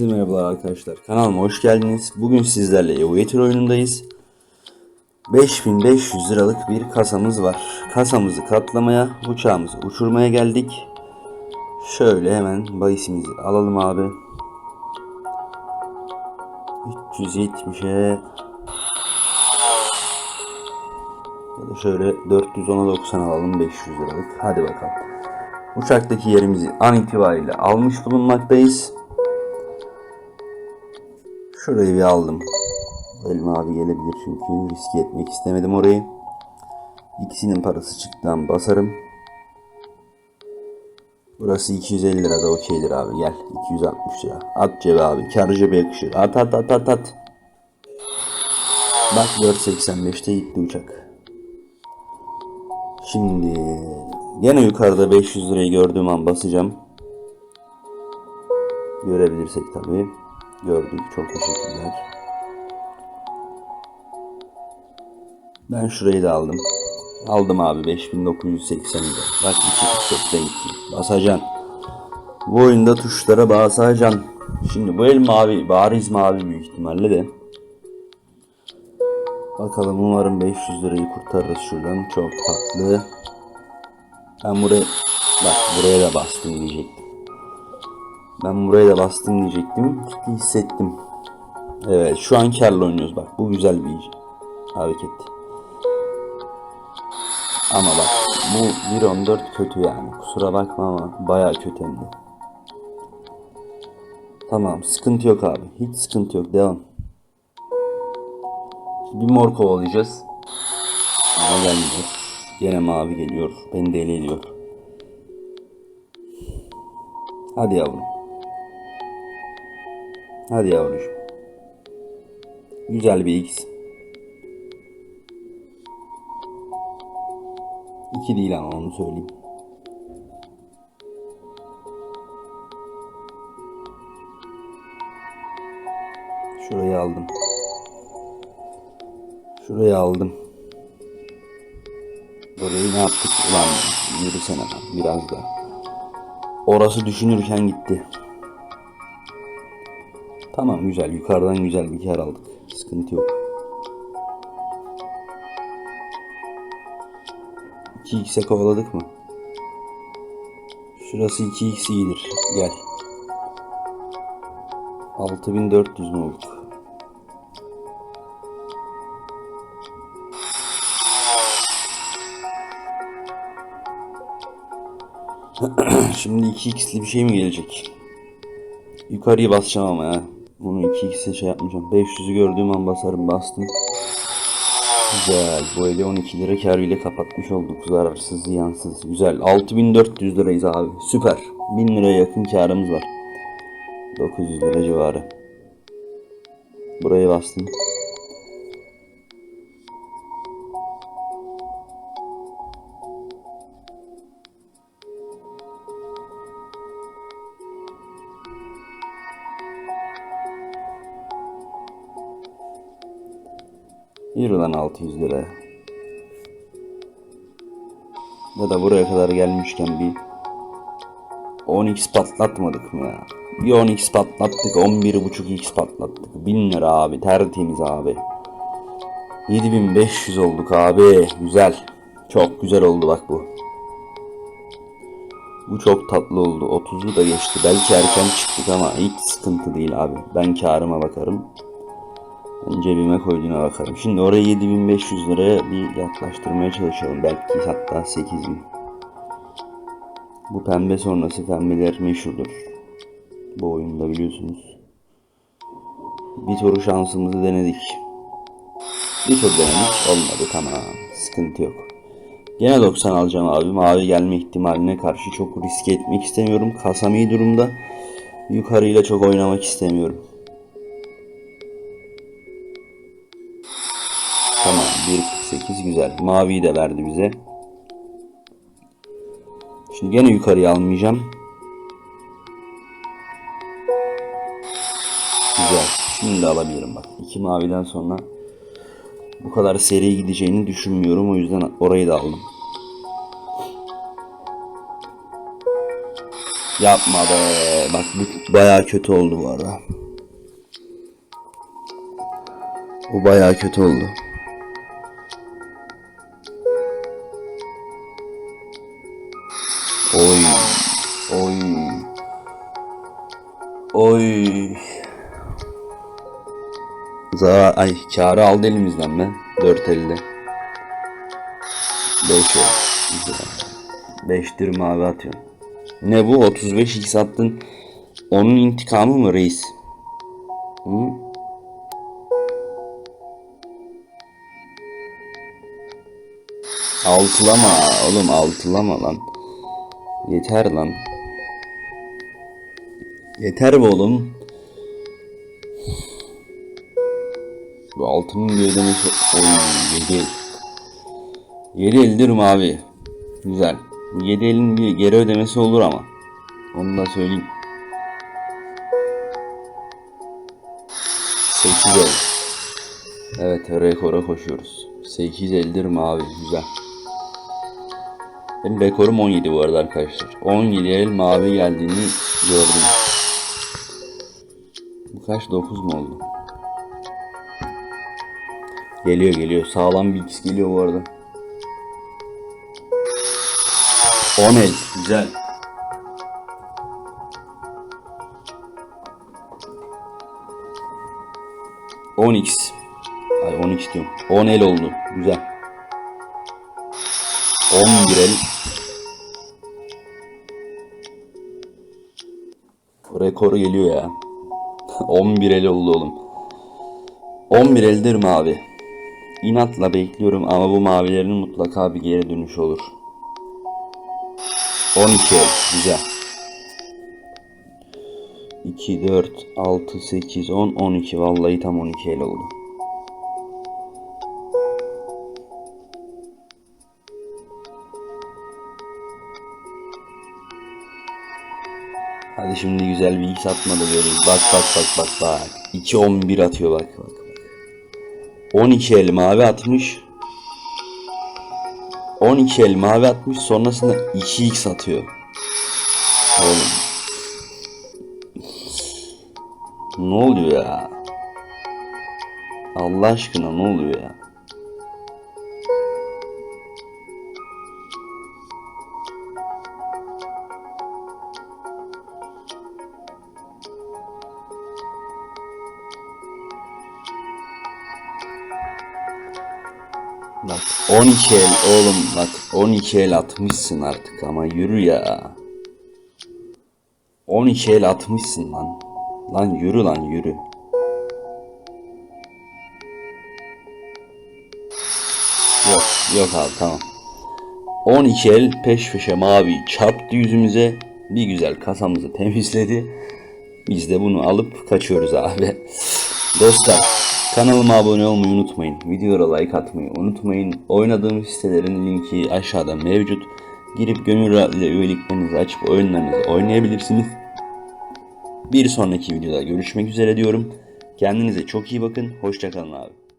Merhabalar arkadaşlar. Kanalıma hoş geldiniz. Bugün sizlerle Evoyator oyunundayız. 5500 liralık bir kasamız var. Kasamızı katlamaya, uçağımızı uçurmaya geldik. Şöyle hemen bahisimizi alalım abi. 370'e ya şöyle 410'a 90 alalım 500 liralık. Hadi bakalım. Uçaktaki yerimizi an itibariyle almış bulunmaktayız. Şurayı bir aldım. Elim abi gelebilir çünkü riske etmek istemedim orayı. İkisinin parası çıktıdan basarım. Burası 250 lira da okeydir abi gel. 260 lira. At cebe abi. Kar cebe yakışır. At at at at at. Bak 4.85'te gitti uçak. Şimdi gene yukarıda 500 lirayı gördüğüm an basacağım. Görebilirsek tabii. Gördük. Çok teşekkürler. Ben şurayı da aldım. Aldım abi 5980 lira. Bak 2.40'da gitti. Basacaksın. Bu oyunda tuşlara basacaksın. Şimdi bu el mavi. Bariz mavi büyük ihtimalle de. Bakalım umarım 500 lirayı kurtarırız şuradan. Çok tatlı. Ben buraya bak buraya da bastım diyecektim. Ben buraya da bastım diyecektim. Çünkü hissettim. Evet şu an karla oynuyoruz bak. Bu güzel bir hareket. Ama bak bu 1.14 kötü yani. Kusura bakma ama baya kötü de. Tamam sıkıntı yok abi. Hiç sıkıntı yok. Devam. Bir mor kovalayacağız. Ama gelmiyor. Gene mavi geliyor. Beni deli ediyor. Hadi yavrum. Hadi yavrucuğum. Güzel bir X. İki değil ama onu söyleyeyim. Şurayı aldım. Şurayı aldım. Burayı ne yaptık? Ulan yürüsene lan biraz da. Orası düşünürken gitti. Tamam güzel. Yukarıdan güzel bir kar aldık. Sıkıntı yok. 2x'e kovaladık mı? Şurası 2x iyidir. Gel. 6400 mü olduk? Şimdi 2x'li bir şey mi gelecek? Yukarıyı basacağım ama ya. Bunu 2x'e şey yapmayacağım. 500'ü gördüğüm an basarım. Bastım. Güzel. Bu eli 12 lira kar ile kapatmış olduk. Zararsız, ziyansız. Güzel. 6400 lirayız abi. Süper. 1000 liraya yakın karımız var. 900 lira civarı. Buraya bastım. Yürü lan 600 lira. Ya da buraya kadar gelmişken bir 10x patlatmadık mı ya? Bir 10x patlattık, 11.5x patlattık. 1000 lira abi, tertemiz abi. 7500 olduk abi. Güzel. Çok güzel oldu bak bu. Bu çok tatlı oldu. 30'u da geçti. Belki erken çıktık ama hiç sıkıntı değil abi. Ben karıma bakarım. Cebime koyduğuna bakarım. Şimdi oraya 7500 liraya bir yaklaştırmaya çalışalım. Belki hatta 8000. Bu pembe sonrası pembeler meşhurdur. Bu oyunda biliyorsunuz. Bir tur şansımızı denedik. Bir tur denedik. Olmadı tamam. Sıkıntı yok. Gene 90 alacağım abi. Mavi gelme ihtimaline karşı çok riske etmek istemiyorum. Kasam iyi durumda. Yukarıyla çok oynamak istemiyorum. 1.48 güzel. Maviyi de verdi bize. Şimdi gene yukarıya almayacağım. Güzel. Şimdi alabilirim bak. İki maviden sonra Bu kadar seri gideceğini düşünmüyorum. O yüzden orayı da aldım. Yapma be. Bak bu bayağı kötü oldu bu arada. Bu bayağı kötü oldu. Zarar, ay karı aldı elimizden be. 4.50. 5 oldu. Güzel. 5 dirhem abi atıyorum. Ne bu? 35 x attın. Onun intikamı mı reis? Hı? Altılama oğlum altılama lan. Yeter lan. Yeter be oğlum. Bu altının bir ödemesi. Oy 7 7 eldirim abi. Güzel. 7 elin bir geri ödemesi olur ama. Onu da söyleyeyim. 8 el. Evet rekora koşuyoruz. 8 eldirim abi. Güzel. Benim rekorum 17 bu arada arkadaşlar. 17 el mavi geldiğini gördüm. Bu kaç? 9 mu oldu? Geliyor geliyor. Sağlam bir X geliyor bu arada. 10 el. Güzel. On x Ay 10 x diyorum. 10 el oldu. Güzel. 11 el. Rekoru geliyor ya. 11 el oldu oğlum. 11 eldir mavi. İnatla bekliyorum ama bu mavilerin mutlaka bir geri dönüş olur. 12 el. Güzel. 2, 4, 6, 8, 10, 12. Vallahi tam 12 el oldu. Hadi şimdi güzel bir X atma da göreyim. Bak bak bak bak bak. 2 11 atıyor bak bak. 12 el mavi atmış. 12 el mavi atmış sonrasında 2x atıyor. Oğlum. Ne oluyor ya? Allah aşkına ne oluyor ya? Bak 12 el oğlum bak 12 el atmışsın artık ama yürü ya. 12 el atmışsın lan. Lan yürü lan yürü. Yok yok abi tamam. 12 el peş peşe mavi çarptı yüzümüze. Bir güzel kasamızı temizledi. Biz de bunu alıp kaçıyoruz abi. Dostlar kanalıma abone olmayı unutmayın. Videolara like atmayı unutmayın. Oynadığım sitelerin linki aşağıda mevcut. Girip gönül rahatlığıyla üyeliklerinizi açıp oyunlarınızı oynayabilirsiniz. Bir sonraki videoda görüşmek üzere diyorum. Kendinize çok iyi bakın. Hoşçakalın abi.